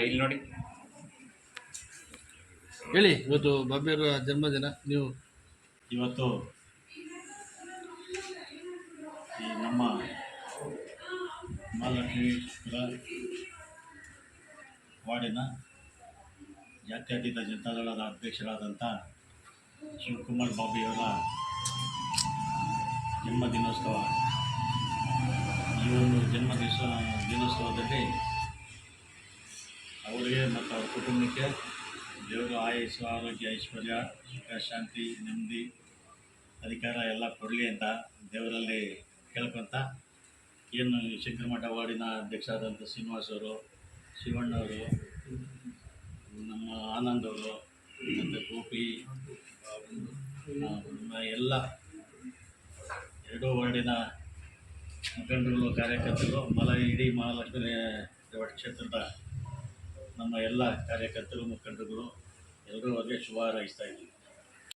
ಇಲ್ಲಿ ನೋಡಿ. ಹೇಳಿ ಇವತ್ತು ಬಾಬಿಯವರ ಜನ್ಮದಿನ ನೀವು? ಇವತ್ತು ಈ ನಮ್ಮ ಮಹಾಲಕ್ಷ್ಮೀಪುರ ವಾರ್ಡಿನ ಜಾತ್ಯತೀತ ಜನತಾದಳದ ಅಧ್ಯಕ್ಷರಾದಂಥ ಶಿವಕುಮಾರ್ ಬಾಬಿಯವರ ಜನ್ಮ ದಿನೋತ್ಸವ ಈ ಒಂದು ಜನ್ಮ ದಿವಸ ದಿನೋತ್ಸವದಲ್ಲಿ ಅವರಿಗೆ ಮತ್ತು ಅವ್ರ ಕುಟುಂಬಕ್ಕೆ ದೇವರು ಆಯಸ್ಸು ಆರೋಗ್ಯ, ಐಶ್ವರ್ಯ, ಸುಖ, ಶಾಂತಿ, ನೆಮ್ಮದಿ, ಅಧಿಕಾರ ಎಲ್ಲ ಕೊಡಲಿ ಅಂತ ದೇವರಲ್ಲಿ ಕೇಳ್ಕೊತ ಏನು ಶಂಕರಮಠ ವಾರ್ಡಿನ ಅಧ್ಯಕ್ಷರಾದಂಥ ಶ್ರೀನಿವಾಸ್ ಅವರು ಶಿವಣ್ಣವರು ನಮ್ಮ ಆನಂದ್ ಅವರು, ಮತ್ತು ಗೋಪಿ ಎಲ್ಲ ಎರಡೂ ವಾರ್ಡಿನ ಮುಖಂಡರುಗಳು, ಕಾರ್ಯಕರ್ತರು, ಮಲ ಇಡೀ ಮಹಾಲಕ್ಷ್ಮಿ ಕ್ಷೇತ್ರದ ನಮ್ಮ ಎಲ್ಲ ಕಾರ್ಯಕರ್ತರು ಮುಖಂಡರುಗಳು ಎಲ್ಲರೂ ಅವರಿಗೆ ಶುಭ ಹಾರೈಸ್ತಾ ಇದ್ದೀವಿ.